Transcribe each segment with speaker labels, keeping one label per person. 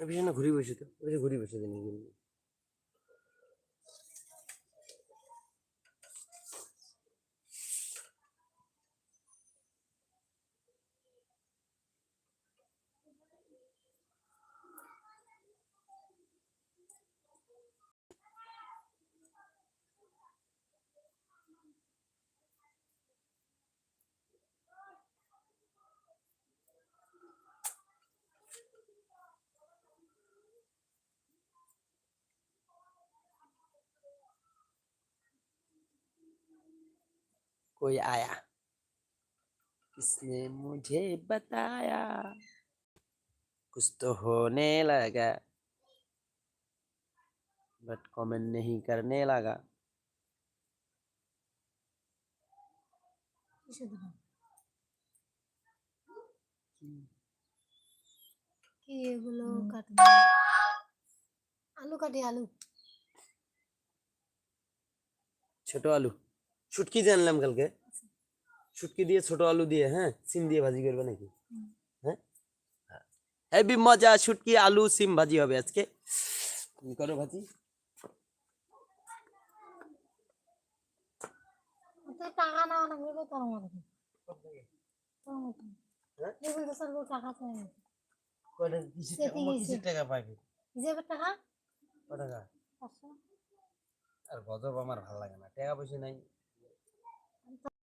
Speaker 1: পিছনে ঘুরি বসে তো ঘুরি বসে দিন कोई आया किसने मुझे बताया कुछ तो होने लगा बट कमेंट नहीं करने लगा
Speaker 2: কিসের দোকান কি এগুলো কাটবে আলু কাটি আলু
Speaker 1: ছোট আলু শুটকি দিয়ে আনলাম কালকে শুটকি দিয়ে ছোট আলু দিয়ে হ্যাঁ সিম দিয়ে ভাজি করবে নাকি। হ্যাঁ? হেবি মজা শুটকি আলু সিম ভাজি হবে আজকে। তুমি করো ভাজি।
Speaker 2: টাকা তোর মতো তোর মতো
Speaker 1: হ্যাঁ?
Speaker 2: দেখুন তো স্যার টাকা চাই
Speaker 1: কয়টা?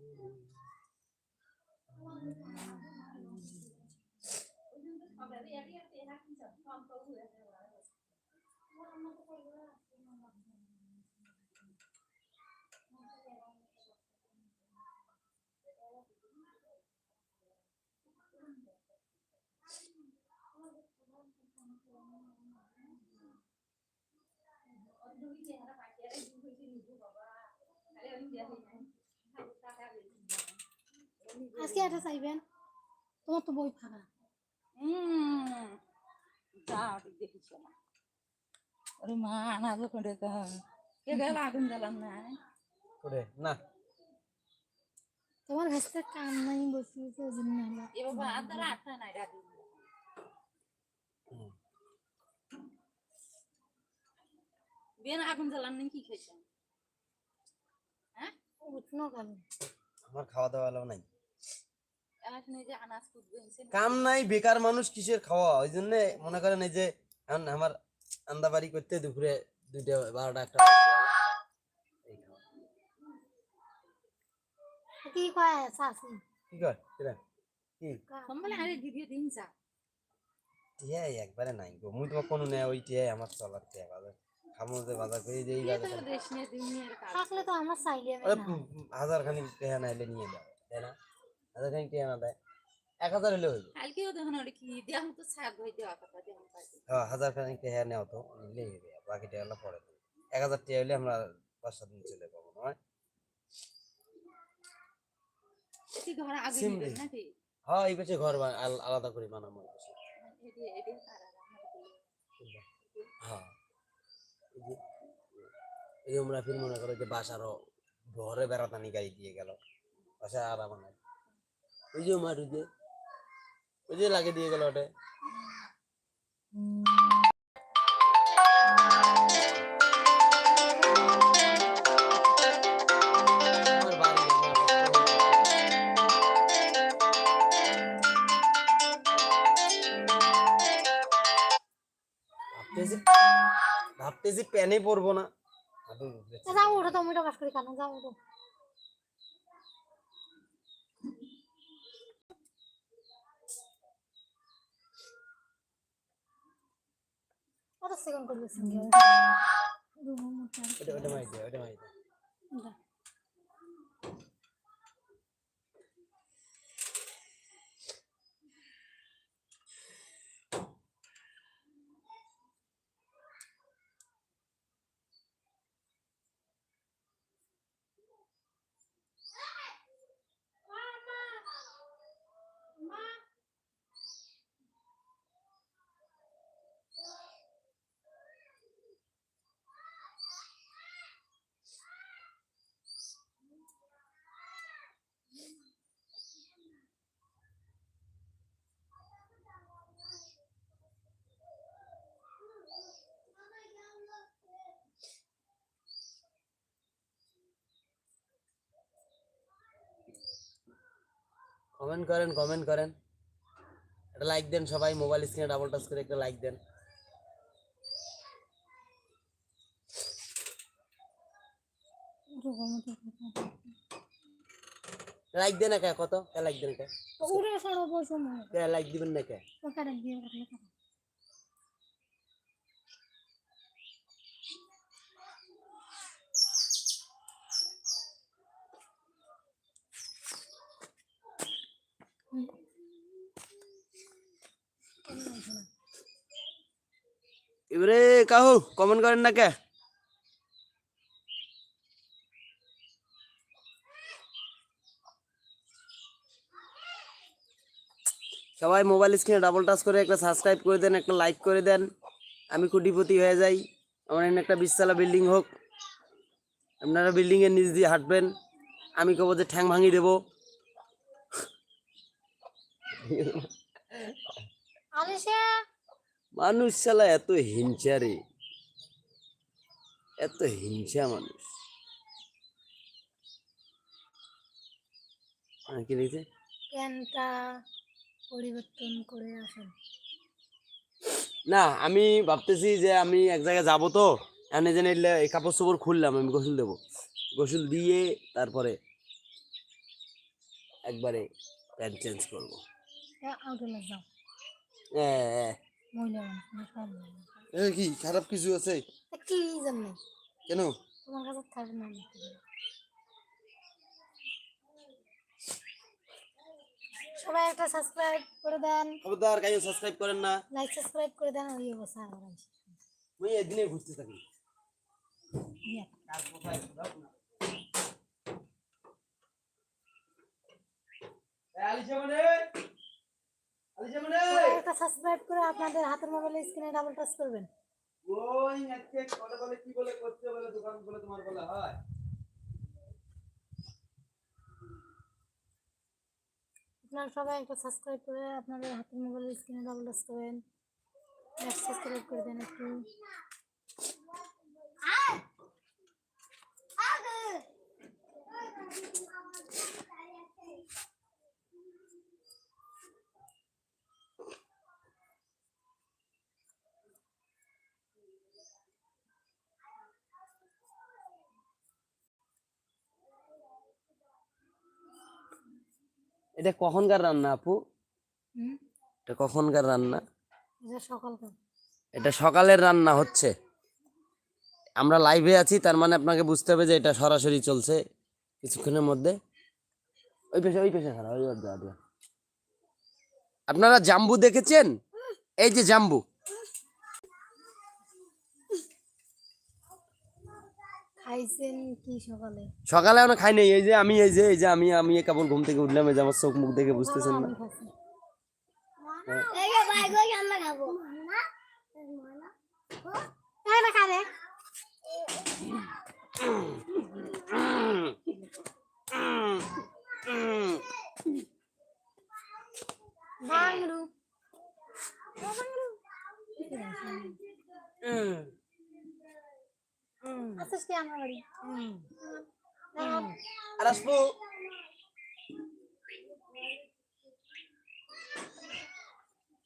Speaker 2: নিজের কাপড় চোপড় আনে না আধা হাতে আছে।
Speaker 1: এ পচা সিম কে রাখা কাছে
Speaker 2: কাই
Speaker 1: হ্যাঁ
Speaker 2: হিরো
Speaker 1: এ কার কাছে নিছিস
Speaker 2: তোরই তো আছে
Speaker 1: পচা তাড়াতাড়ি আয়
Speaker 2: কার তো কাটা কিনবি
Speaker 1: তাড়াতাড়ি আয়
Speaker 2: আজকে এটা চাইবেন? তোমার তো বই ফাঁকা।
Speaker 3: হুম যাও দেখিস না। ওরে মা আনাজো করে কে গেল? আগুন জ্বালাম না।
Speaker 1: করে না।
Speaker 2: তোমার কাছে কাম নাই বসিয়েছে ওই জন্য
Speaker 3: এ বাবা আদার আটটা নাই রাখি বেন আগুন জ্বালান নেই কি খেয়েছেন? হ্যাঁ?
Speaker 2: উঠনো
Speaker 1: আমার খাওয়া দাওয়া নাই
Speaker 3: এখন এই যে আনাজ কুটবে
Speaker 1: কাম নাই বেকার মানুষ কিসের খাওয়া? ওই জন্য মনে করেন এই যে আমার আন্দাবাড়ি করতে দুপুরে দুইটা বারোটা একটা বাজে। এই খাওয়া।
Speaker 2: কি কয় শাশি
Speaker 1: কি কর কিরা? কি?
Speaker 3: সম্বলে আরে দিদি দিন যা।
Speaker 1: টিয়াই একবারে নাই গো। মুই তোমার কোনো নেই ওই টিয়াই আমার চলার টিয়া বাজার। খামো যে বাজার করে যে বাজার
Speaker 3: তো দেশ নিয়ে দুনিয়ার কাজ
Speaker 2: থাকলে তো আমার চাইলে হবে
Speaker 1: ওরে
Speaker 2: না।
Speaker 1: উম, উম, হাজার নাইলে নিয়ে যাও তাই না? হাজার খানিক টেহা না দেয়। এক হাজার হলে হইবে।
Speaker 3: কালকেও দেখুন ওটা কি ছাগ হয়ে দেওয়া কথা
Speaker 1: হ্যাঁ হাজার তো নিলেই বাকি পরে এক হাজার হলে আমরা পাঁচ সাত দিন চলে পাবো নয়? হ্যাঁ এই পাশে ঘর আলাদা করে বানাবো এই পাশে। হ্যাঁ এই আমরা ফির মনে করো যে বাসারও ঘরে বেড়াতানি গাড়ি দিয়ে গেল বাসা আর আমার। ওই যে মার ওই যে ওই যে লাগে দিয়ে গেল ওটা আমার বাড়ি আমার ভাবতেছি ভাবতেছি প্যানে পরবো না হাঁটুর উপরে
Speaker 2: তা যাও ওঠো তুমি কাজ করি কেন যাও ওঠো কত সেকেন্ড করবে সঙ্গে
Speaker 1: ওটা ওটা মাই দে ওটা মাই দে কমেন্ট করেন কমেন্ট করেন। একটা লাইক দেন সবাই মোবাইল স্ক্রিনে ডাবল টাচ করে একটা লাইক দেন। লাইক দেন না কে কত লাইক দেন কে
Speaker 2: উড়ে সরো বসো মনে
Speaker 1: কে লাইক দিবেন না কে এবারে কাহু কমেন্ট করেন না কে? সবাই মোবাইল স্ক্রিনে ডাবল টাচ করে একটা সাবস্ক্রাইব করে দেন, একটা লাইক করে দেন। আমি কোটিপতি হয়ে যাই। আমার এখানে একটা বিশতলা বিল্ডিং হোক। আপনারা বিল্ডিংয়ের নিচ দিয়ে হাঁটবেন। আমি কব যে ঠ্যাং ভাঙি দেবো। মানুষ শালা এত হিংসা রে। এত হিংসা মানুষ। কি লিখছে?
Speaker 2: পরিবর্তন করে আসেন
Speaker 1: না আমি ভাবতেছি যে আমি এক জায়গায় যাব তো এনে জেনে এই কাপড় চোপড় খুললাম আমি গোসল দেবো। গোসল দিয়ে তারপরে একবারে প্যান্ট চেঞ্জ করব। হ্যাঁ।
Speaker 2: মহিলা মানুষ না সব মহিলা।
Speaker 1: এ কি খারাপ কিছু আছে?
Speaker 2: কি জন্য
Speaker 1: কেন?
Speaker 2: তোমার কাছে থাকবে না সবাই একটা সাবস্ক্রাইব করে দেন।
Speaker 1: খবরদার কাইও সাবস্ক্রাইব করেন না।
Speaker 2: লাইক সাবস্ক্রাইব করে দেন ওই অবস্থা
Speaker 1: আমি ঘুরতে থাকি।
Speaker 2: চ্যানেলটা সাবস্ক্রাইব করে আপনাদের হাতের মোবাইলে স্ক্রিনে ডাবল টাচ করবেন।
Speaker 1: ওই নেটকে বলে বলে কি বলে করতে বলে দোকান বলে তোমার বলা হয়।
Speaker 2: আপনারা সবাই একটা সাবস্ক্রাইব করে আপনাদের হাতের মোবাইলের স্ক্রিনে ডাবল টাচ করবেন। সাবস্ক্রাইব করে দেন একটু। আগে আগে!
Speaker 1: এটা কখনকার রান্না আপু? এটা কখনকার রান্না?
Speaker 2: এটা
Speaker 1: সকালের রান্না হচ্ছে। আমরা লাইভে আছি তার মানে আপনাকে বুঝতে হবে যে এটা সরাসরি চলছে কিছুক্ষণের মধ্যে। ওই পেশা ওই পেশা খারাপ ওই। আপনারা জাম্বু দেখেছেন? এই যে জাম্বু।
Speaker 2: খাইছেন কি সকালে?
Speaker 1: সকালে আমরা খাই নাই এই যে আমি এই যে এই যে আমি আমি কেবল ঘুম থেকে উঠলাম এই যে আমার চোখ মুখ দেখে বুঝতেছেন না।
Speaker 2: আমি Asas
Speaker 1: kaya mga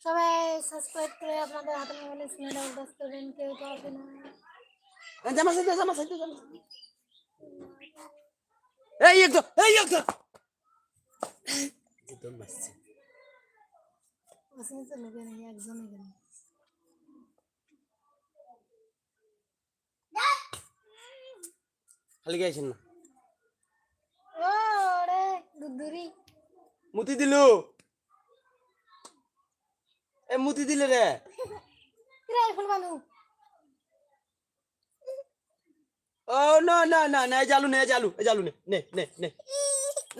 Speaker 2: সবাই সাবস্ক্রাইব করে আপনাদের হাতে মোবাইলে সিনেমা কেউ না।
Speaker 1: জামা সাইতে জামা সাইতে জামা এই একদম এই মাসছে
Speaker 2: মাসছে একজন
Speaker 1: খালি গাইছেন না মুতি দিল এ মুতি দিলে রে ও না না না না জালু নে জালু এ জালু নে নে নে নে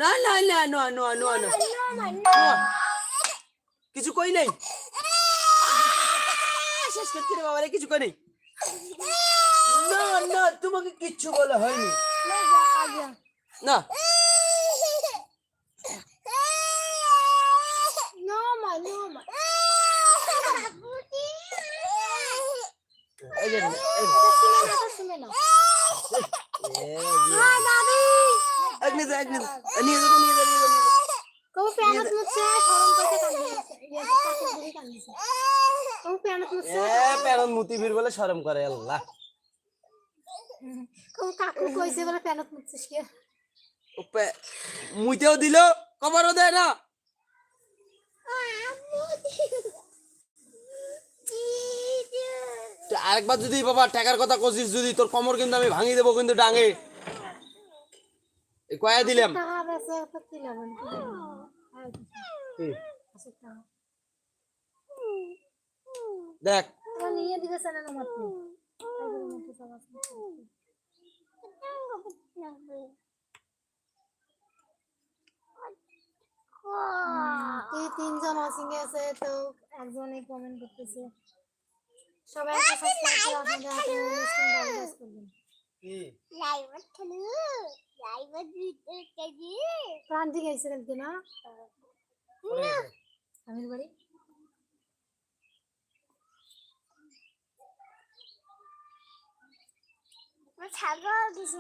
Speaker 1: না না না না না না না কিছু কই নাই শেষ করতে রে বাবা কিছু কই নাই না না তোমাকে কিচ্ছু বলা হয়নি। না।
Speaker 2: প্যানত
Speaker 1: মুতি ভিড় বলে সরম করে আল্লাহ।
Speaker 2: কাকু কইছে বলে প্যানত মুছছিস কি
Speaker 1: ও পে- মুইতেও দিল কবরও দেয় না আরেকবার যদি বাবা টাকার কথা কছিস যদি তোর কমর কিন্তু আমি ভাঙি দেবো কিন্তু ডাঙে কয়া দিলাম দেখ
Speaker 2: নিয়ে দিবে না তুই তিনজন ওয়াচিং আছে তো একজনই কমেন্ট করতেছে সবাই একটা সাবস্ক্রাইব করে আপনাদের হাতে স্ক্রিন ডাউনলোড করবেন ক্রান্তি গেছে কালকে না আমির বাড়ি?
Speaker 4: ছাগল দিছে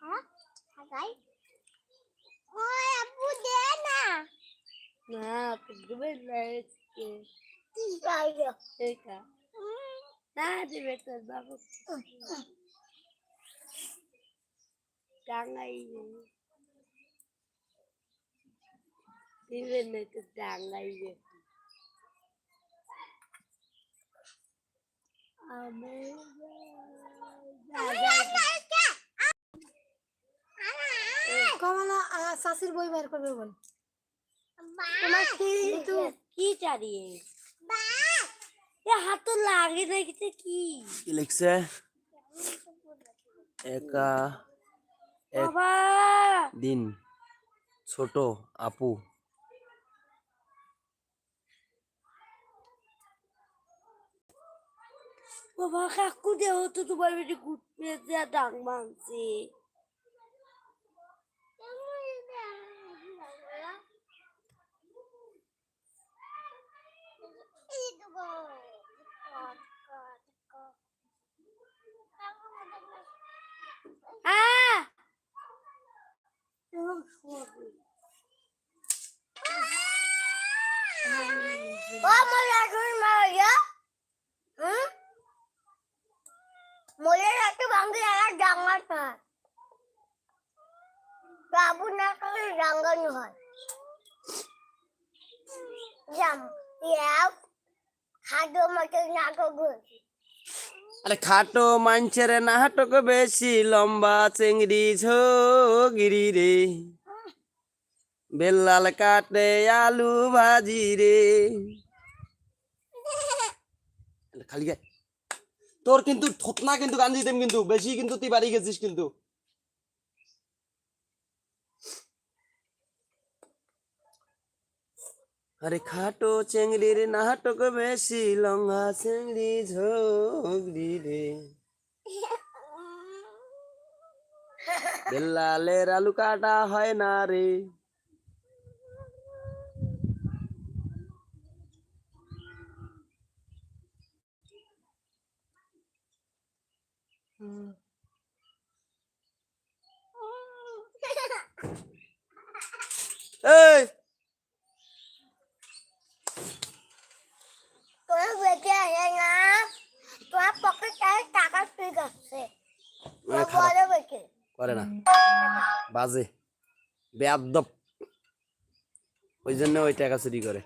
Speaker 4: হ্যাঁ ছাগাই ওই আপু দে না
Speaker 5: না তুমি লাগছে
Speaker 4: কি পাইলো
Speaker 5: এটা না দিবে তোর বাবু টাঙ্গাই দিবে না তো টাঙ্গাই আমি
Speaker 2: কমলা শাশির বই বের করবে বল।
Speaker 4: তোমার কি
Speaker 5: তো কি চারিয়ে? এ হাত তো লাগে না কিছু কি?
Speaker 1: কি লিখছে? একা এক
Speaker 5: বাবা!
Speaker 1: দিন ছোট আপু।
Speaker 5: বাবা কাকু দেহ তো তোমার বেশি ঘুরতে দেয়া ডাং মানছে আহ!
Speaker 4: ও মোলা বাবু না করে ডাঙ্গানি হয়। জাম, ইয়াও খাদ্য মতো নাটক হয়েছে।
Speaker 1: আরে খাটো মানছে রে নাটক বেশি, লম্বা চেংড়ি ঝগিরি রে। বেল্লাল কাটে আলু ভাজি রে। খালি গায়ে তোর কিন্তু থতনা কিন্তু গান দিতাম কিন্তু, বেশি কিন্তু তুই বাড়ি গেছিস কিন্তু। আরে খাটো চেংড়ির নাটক বেশি লঙ্গা চেংড়ি ঝগড়ি রে। বেল্লালের আলু কাটা হয় না রে। এই
Speaker 4: তোমার বেঁচে আসে না তোমার পকেটে টাকা ঠিক আছে
Speaker 1: মানে খারাপ
Speaker 4: বড় বেঁচে
Speaker 1: করে না বাজে বেয়াদব। ওই জন্য ওই টাকা চুরি করে।